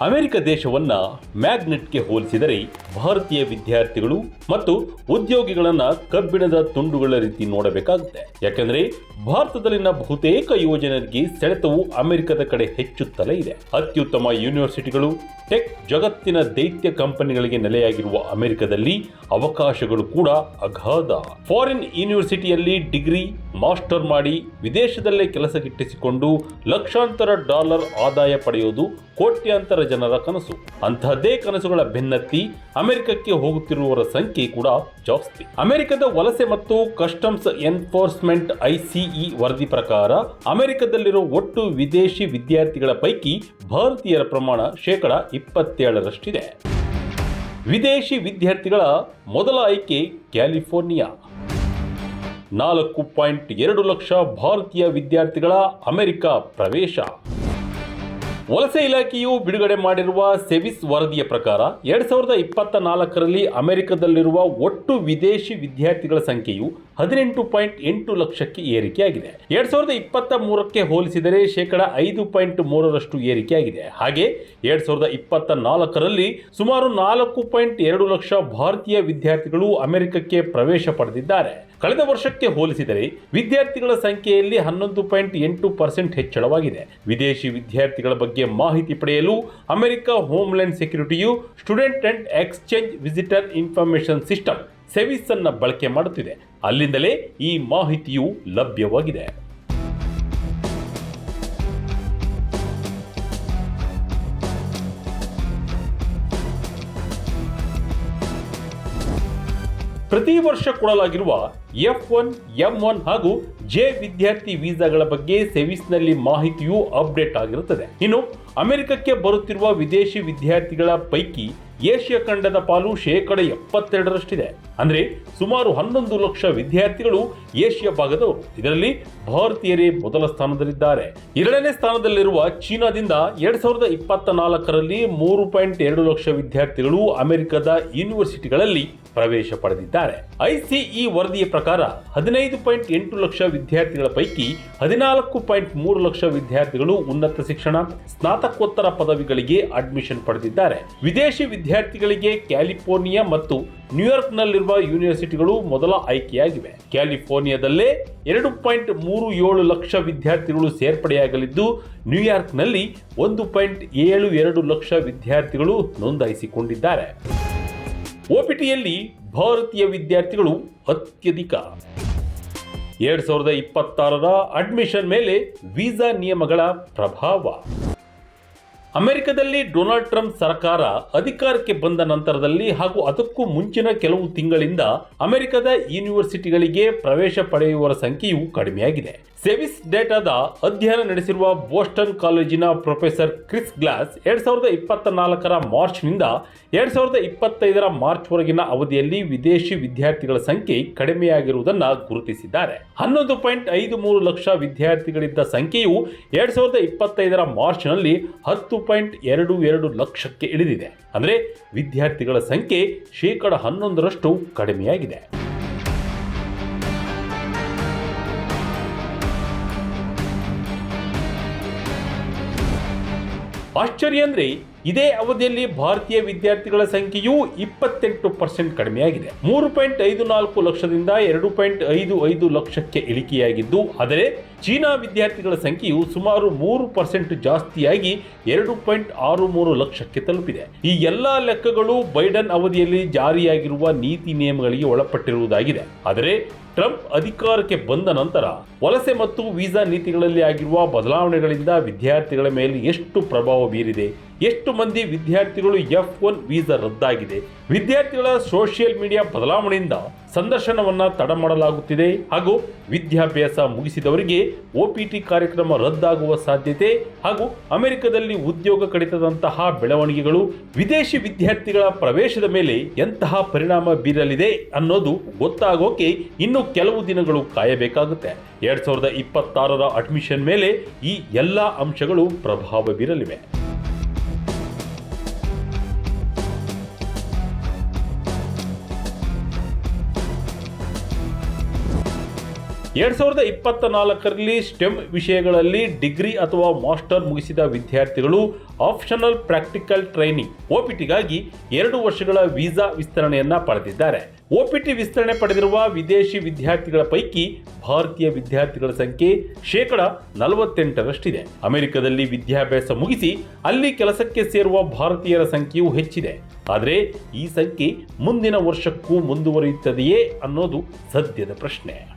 America ದೇಶವನ್ನ ಮ್ಯಾಗ್ನೆಟ್ಗೆ ಹೋಲಿಸಿದರೆ ಭಾರತೀಯ ವಿದ್ಯಾರ್ಥಿಗಳು ಮತ್ತು ಉದ್ಯೋಗಿಗಳನ್ನ ಕಬ್ಬಿಣದ ತುಂಡುಗಳ ರೀತಿ ನೋಡಬೇಕಾಗುತ್ತೆ. ಯಾಕಂದ್ರೆ ಭಾರತದಲ್ಲಿನ ಬಹುತೇಕ ಯೋಜನೆಗಳಿಗೆ ಸೆಳೆತವು ಅಮೆರಿಕದ ಕಡೆ ಹೆಚ್ಚುತ್ತಲೇ ಇದೆ. ಅತ್ಯುತ್ತಮ ಯೂನಿವರ್ಸಿಟಿಗಳು, ಟೆಕ್ ಜಗತ್ತಿನ ದೈತ್ಯ ಕಂಪನಿಗಳಿಗೆ ನೆಲೆಯಾಗಿರುವ ಅಮೆರಿಕದಲ್ಲಿ ಅವಕಾಶಗಳು ಕೂಡ ಅಗಾಧ. ಫಾರಿನ್ ಯೂನಿವರ್ಸಿಟಿಯಲ್ಲಿ ಡಿಗ್ರಿ, ಮಾಸ್ಟರ್ ಮಾಡಿ ವಿದೇಶದಲ್ಲೇ ಕೆಲಸ ಗಿಟ್ಟಿಸಿಕೊಂಡು ಲಕ್ಷಾಂತರ ಡಾಲರ್ ಆದಾಯ ಪಡೆಯುವುದು ಕೋಟ್ಯಾಂತರ ಜನರ ಕನಸು. ಅಂತಹದ್ದೇ ಕನಸುಗಳ ಬೆನ್ನತ್ತಿ ಅಮೆರಿಕಕ್ಕೆ ಹೋಗುತ್ತಿರುವವರ ಸಂಖ್ಯೆ ಕೂಡ ಜಾಸ್ತಿ. ಅಮೆರಿಕದ ವಲಸೆ ಮತ್ತು ಕಸ್ಟಮ್ಸ್ ಎನ್ಫೋರ್ಸ್ಮೆಂಟ್ ಐಸಿಇ ವರದಿ ಪ್ರಕಾರ ಅಮೆರಿಕದಲ್ಲಿರೋ ಒಟ್ಟು ವಿದೇಶಿ ವಿದ್ಯಾರ್ಥಿಗಳ ಪೈಕಿ ಭಾರತೀಯರ ಪ್ರಮಾಣ ಶೇಕಡ ಇಪ್ಪತ್ತೇಳರಷ್ಟಿದೆ. ವಿದೇಶಿ ವಿದ್ಯಾರ್ಥಿಗಳ ಮೊದಲ ಆಯ್ಕೆ ಕ್ಯಾಲಿಫೋರ್ನಿಯಾ. ನಾಲ್ಕು ಪಾಯಿಂಟ್ ಎರಡು ಲಕ್ಷ ಭಾರತೀಯ ವಿದ್ಯಾರ್ಥಿಗಳ ಅಮೆರಿಕ ಪ್ರವೇಶ. ವಲಸೆ ಇಲಾಖೆಯು ಬಿಡುಗಡೆ ಮಾಡಿರುವ ಸೆವಿಸ್ ವರದಿಯ ಪ್ರಕಾರ ಎರಡ್ ಸಾವಿರದ ಇಪ್ಪತ್ತ ನಾಲ್ಕರಲ್ಲಿ ಅಮೆರಿಕದಲ್ಲಿರುವ ಒಟ್ಟು ವಿದೇಶಿ ವಿದ್ಯಾರ್ಥಿಗಳ ಸಂಖ್ಯೆಯು ಹದಿನೆಂಟು ಪಾಯಿಂಟ್ ಎಂಟು ಲಕ್ಷಕ್ಕೆ ಏರಿಕೆಯಾಗಿದೆ. ಎರಡ್ ಸಾವಿರದ ಇಪ್ಪತ್ತ ಮೂರಕ್ಕೆ ಹೋಲಿಸಿದರೆ ಶೇಕಡ ಐದು ಪಾಯಿಂಟ್ ಮೂರರಷ್ಟು ಏರಿಕೆಯಾಗಿದೆ. ಹಾಗೆ ಎರಡ್ ಸಾವಿರದ ಇಪ್ಪತ್ತ ನಾಲ್ಕರಲ್ಲಿ ಸುಮಾರು ನಾಲ್ಕು ಪಾಯಿಂಟ್ ಎರಡು ಲಕ್ಷ ಭಾರತೀಯ ವಿದ್ಯಾರ್ಥಿಗಳು ಅಮೆರಿಕಕ್ಕೆ ಪ್ರವೇಶ ಪಡೆದಿದ್ದಾರೆ. ಕಳೆದ ವರ್ಷಕ್ಕೆ ಹೋಲಿಸಿದರೆ ವಿದ್ಯಾರ್ಥಿಗಳ ಸಂಖ್ಯೆಯಲ್ಲಿ ಹನ್ನೊಂದು ಪಾಯಿಂಟ್ ಎಂಟು ಪರ್ಸೆಂಟ್ ಹೆಚ್ಚಳವಾಗಿದೆ. ವಿದೇಶಿ ವಿದ್ಯಾರ್ಥಿಗಳ ಬಗ್ಗೆ ಮಾಹಿತಿ ಪಡೆಯಲು America homeland ಸೆಕ್ಯೂರಿಟಿಯು student and exchange visitor information system SEVIS ಬಳಕೆ ಮಾಡುತ್ತಿದೆ. ಅಲ್ಲಿಂದಲೇ ಈ ಮಾಹಿತಿಯು ಲಭ್ಯವಾಗಿದೆ. ಪ್ರತಿ ವರ್ಷ ಕೊಡಲಾಗಿರುವ ಎಫ್ ಒನ್, ಎಂ ಒನ್ ಹಾಗೂ ಜೆ ವಿದ್ಯಾರ್ಥಿ ವೀಸಾಗಳ ಬಗ್ಗೆ ಸೆವಿಸ್ನಲ್ಲಿ ಮಾಹಿತಿಯೂ ಅಪ್ಡೇಟ್ ಆಗಿರುತ್ತದೆ. ಇನ್ನು ಅಮೆರಿಕಕ್ಕೆ ಬರುತ್ತಿರುವ ವಿದೇಶಿ ವಿದ್ಯಾರ್ಥಿಗಳ ಪೈಕಿ ಏಷ್ಯಾ ಖಂಡದ ಪಾಲು ಶೇಕಡ ಎಪ್ಪತ್ತೆರಡರಷ್ಟಿದೆ. ಅಂದ್ರೆ ಸುಮಾರು ಹನ್ನೊಂದು ಲಕ್ಷ ವಿದ್ಯಾರ್ಥಿಗಳು ಏಷ್ಯಾ ಭಾಗದವರು. ಇದರಲ್ಲಿ ಭಾರತೀಯರೇ ಮೊದಲ ಸ್ಥಾನದಲ್ಲಿದ್ದಾರೆ. ಎರಡನೇ ಸ್ಥಾನದಲ್ಲಿರುವ ಚೀನಾದಿಂದ ಎರಡ್ ಸಾವಿರದ ಇಪ್ಪತ್ತ ನಾಲ್ಕರಲ್ಲಿ ಮೂರು ಪಾಯಿಂಟ್ ಎರಡು ಲಕ್ಷ ವಿದ್ಯಾರ್ಥಿಗಳು ಅಮೆರಿಕದ ಯೂನಿವರ್ಸಿಟಿಗಳಲ್ಲಿ ಪ್ರವೇಶ ಪಡೆದಿದ್ದಾರೆ. ಐಸಿಇ ವರದಿಯ ಪ್ರಕಾರ ಹದಿನೈದು ಪಾಯಿಂಟ್ ಎಂಟು ಲಕ್ಷ ವಿದ್ಯಾರ್ಥಿಗಳ ಪೈಕಿ ಹದಿನಾಲ್ಕು ಪಾಯಿಂಟ್ ಮೂರು ಲಕ್ಷ ವಿದ್ಯಾರ್ಥಿಗಳು ಉನ್ನತ ಶಿಕ್ಷಣ, ಸ್ನಾತಕೋತ್ತರ ಪದವಿಗಳಿಗೆ ಅಡ್ಮಿಷನ್ ಪಡೆದಿದ್ದಾರೆ. ವಿದೇಶಿ ವಿದ್ಯಾರ್ಥಿಗಳಿಗೆ ಕ್ಯಾಲಿಫೋರ್ನಿಯಾ ಮತ್ತು ನ್ಯೂಯಾರ್ಕ್ನಲ್ಲಿರುವ ಯೂನಿವರ್ಸಿಟಿಗಳು ಮೊದಲ ಆಯ್ಕೆಯಾಗಿವೆ. ಕ್ಯಾಲಿಫೋರ್ನಿಯಾದಲ್ಲೇ ಎರಡು ಪಾಯಿಂಟ್ ಮೂರು ಏಳು ಲಕ್ಷ ವಿದ್ಯಾರ್ಥಿಗಳು ಸೇರ್ಪಡೆಯಾಗಲಿದ್ದು, ನ್ಯೂಯಾರ್ಕ್ನಲ್ಲಿ ಒಂದು ಪಾಯಿಂಟ್ ಏಳು ಎರಡು ಲಕ್ಷ ವಿದ್ಯಾರ್ಥಿಗಳು ನೋಂದಾಯಿಸಿಕೊಂಡಿದ್ದಾರೆ. ಒಪಿಟಿಯಲ್ಲಿ ಭಾರತೀಯ ವಿದ್ಯಾರ್ಥಿಗಳು ಅತ್ಯಧಿಕ. ಎರಡ್ ಸಾವಿರದ ಇಪ್ಪತ್ತಾರರ ಅಡ್ಮಿಷನ್ ಮೇಲೆ ವೀಸಾ ನಿಯಮಗಳ ಪ್ರಭಾವ. ಅಮೆರಿಕದಲ್ಲಿ ಡೊನಾಲ್ಡ್ ಟ್ರಂಪ್ ಸರ್ಕಾರ ಅಧಿಕಾರಕ್ಕೆ ಬಂದ ನಂತರದಲ್ಲಿ ಹಾಗೂ ಅದಕ್ಕೂ ಮುಂಚಿನ ಕೆಲವು ತಿಂಗಳಿಂದ ಅಮೆರಿಕದ ಯೂನಿವರ್ಸಿಟಿಗಳಿಗೆ ಪ್ರವೇಶ ಪಡೆಯುವವರ ಸಂಖ್ಯೆಯು ಕಡಿಮೆಯಾಗಿದೆ. ಸೆವಿಸ್ ಡೇಟಾದ ಅಧ್ಯಯನ ನಡೆಸಿರುವ ಬೋಸ್ಟನ್ ಕಾಲೇಜಿನ ಪ್ರೊಫೆಸರ್ ಕ್ರಿಸ್ ಗ್ಲಾಸ್ ಎರಡ್ ಸಾವಿರದ ಇಪ್ಪತ್ತ ನಾಲ್ಕರ ಮಾರ್ಚ್ನಿಂದ ಎರಡ್ ಸಾವಿರದ ಇಪ್ಪತ್ತೈದರ ಮಾರ್ಚ್ವರೆಗಿನ ಅವಧಿಯಲ್ಲಿ ವಿದೇಶಿ ವಿದ್ಯಾರ್ಥಿಗಳ ಸಂಖ್ಯೆ ಕಡಿಮೆಯಾಗಿರುವುದನ್ನು ಗುರುತಿಸಿದ್ದಾರೆ. ಹನ್ನೊಂದು ಪಾಯಿಂಟ್ ಐದು ಮೂರು ಲಕ್ಷ ವಿದ್ಯಾರ್ಥಿಗಳಿದ್ದ ಸಂಖ್ಯೆಯು ಎರಡ್ ಸಾವಿರದ ಇಪ್ಪತ್ತೈದರ ಮಾರ್ಚ್ನಲ್ಲಿ ಹತ್ತು ಪಾಯಿಂಟ್ ಎರಡು ಎರಡು ಲಕ್ಷಕ್ಕೆ ಇಳಿದಿದೆ. ಅಂದರೆ ವಿದ್ಯಾರ್ಥಿಗಳ ಸಂಖ್ಯೆ ಶೇಕಡ ಹನ್ನೊಂದರಷ್ಟು ಕಡಿಮೆಯಾಗಿದೆ. ಆಶ್ಚರ್ಯ ಅಂದ್ರೆ ಇದೇ ಅವಧಿಯಲ್ಲಿ ಭಾರತೀಯ ವಿದ್ಯಾರ್ಥಿಗಳ ಸಂಖ್ಯೆಯು ಇಪ್ಪತ್ತೆಂಟು ಪರ್ಸೆಂಟ್ ಕಡಿಮೆಯಾಗಿದೆ. ಮೂರು ಪಾಯಿಂಟ್ ಐದು ನಾಲ್ಕು ಲಕ್ಷದಿಂದ ಎರಡು ಪಾಯಿಂಟ್ ಐದು ಐದು ಲಕ್ಷಕ್ಕೆ ಇಳಿಕೆಯಾಗಿದ್ದು, ಆದರೆ ಚೀನಾ ವಿದ್ಯಾರ್ಥಿಗಳ ಸಂಖ್ಯೆಯು ಸುಮಾರು ಮೂರು ಪರ್ಸೆಂಟ್ ಜಾಸ್ತಿಯಾಗಿ ಎರಡು ಪಾಯಿಂಟ್ ಆರು ಮೂರು ಲಕ್ಷಕ್ಕೆ ತಲುಪಿದೆ. ಈ ಎಲ್ಲಾ ಲೆಕ್ಕಗಳು ಬೈಡನ್ ಅವಧಿಯಲ್ಲಿ ಜಾರಿಯಾಗಿರುವ ನೀತಿ ನಿಯಮಗಳಿಗೆ ಒಳಪಟ್ಟಿರುವುದಾಗಿದೆ. ಆದರೆ ಟ್ರಂಪ್ ಅಧಿಕಾರಕ್ಕೆ ಬಂದ ನಂತರ ವಲಸೆ ಮತ್ತು ವೀಸಾ ನೀತಿಗಳಲ್ಲಿ ಆಗಿರುವ ಬದಲಾವಣೆಗಳಿಂದ ವಿದ್ಯಾರ್ಥಿಗಳ ಮೇಲೆ ಎಷ್ಟು ಪ್ರಭಾವ ಬೀರಿದೆ, ಎಷ್ಟು ಮಂದಿ ವಿದ್ಯಾರ್ಥಿಗಳು ಎಫ್ ಒನ್ ವೀಸಾ ರದ್ದಾಗಿದೆ. ವಿದ್ಯಾರ್ಥಿಗಳ ಸೋಷಿಯಲ್ ಮೀಡಿಯಾ ಬದಲಾವಣೆಯಿಂದ ಸಂದರ್ಶನವನ್ನ ತಡ ಮಾಡಲಾಗುತ್ತಿದೆ ಹಾಗೂ ವಿದ್ಯಾಭ್ಯಾಸ ಮುಗಿಸಿದವರಿಗೆ ಒಪಿಟಿ ಕಾರ್ಯಕ್ರಮ ರದ್ದಾಗುವ ಸಾಧ್ಯತೆ ಹಾಗೂ ಅಮೆರಿಕದಲ್ಲಿ ಉದ್ಯೋಗ ಕಡಿತದಂತಹ ಬೆಳವಣಿಗೆಗಳು ವಿದೇಶಿ ವಿದ್ಯಾರ್ಥಿಗಳ ಪ್ರವೇಶದ ಮೇಲೆ ಎಂತಹ ಪರಿಣಾಮ ಬೀರಲಿದೆ ಅನ್ನೋದು ಗೊತ್ತಾಗೋಕೆ ಇನ್ನು ಕೆಲವು ದಿನಗಳು ಕಾಯಬೇಕಾಗುತ್ತೆ. ಎರಡ್ ಸಾವಿರದ ಇಪ್ಪತ್ತಾರರ ಅಡ್ಮಿಷನ್ ಮೇಲೆ ಈ ಎಲ್ಲ ಅಂಶಗಳು ಪ್ರಭಾವ ಬೀರಲಿವೆ. ಎರಡ್ ಸಾವಿರದ ಇಪ್ಪತ್ತ ನಾಲ್ಕರಲ್ಲಿ ಸ್ಟೆಮ್ ವಿಷಯಗಳಲ್ಲಿ ಡಿಗ್ರಿ ಅಥವಾ ಮಾಸ್ಟರ್ ಮುಗಿಸಿದ ವಿದ್ಯಾರ್ಥಿಗಳು ಆಪ್ಷನಲ್ ಪ್ರಾಕ್ಟಿಕಲ್ ಟ್ರೈನಿಂಗ್ ಒಪಿಟಿಗಾಗಿ ಎರಡು ವರ್ಷಗಳ ವೀಸಾ ವಿಸ್ತರಣೆಯನ್ನು ಪಡೆದಿದ್ದಾರೆ. ಒಪಿಟಿ ವಿಸ್ತರಣೆ ಪಡೆದಿರುವ ವಿದೇಶಿ ವಿದ್ಯಾರ್ಥಿಗಳ ಪೈಕಿ ಭಾರತೀಯ ವಿದ್ಯಾರ್ಥಿಗಳ ಸಂಖ್ಯೆ ಶೇಕಡ ನಲವತ್ತೆಂಟರಷ್ಟಿದೆ. ಅಮೆರಿಕದಲ್ಲಿ ವಿದ್ಯಾಭ್ಯಾಸ ಮುಗಿಸಿ ಅಲ್ಲಿ ಕೆಲಸಕ್ಕೆ ಸೇರುವ ಭಾರತೀಯರ ಸಂಖ್ಯೆಯೂ ಹೆಚ್ಚಿದೆ. ಆದರೆ ಈ ಸಂಖ್ಯೆ ಮುಂದಿನ ವರ್ಷಕ್ಕೂ ಮುಂದುವರಿಯುತ್ತದೆಯೇ ಅನ್ನೋದು ಸದ್ಯದ ಪ್ರಶ್ನೆ.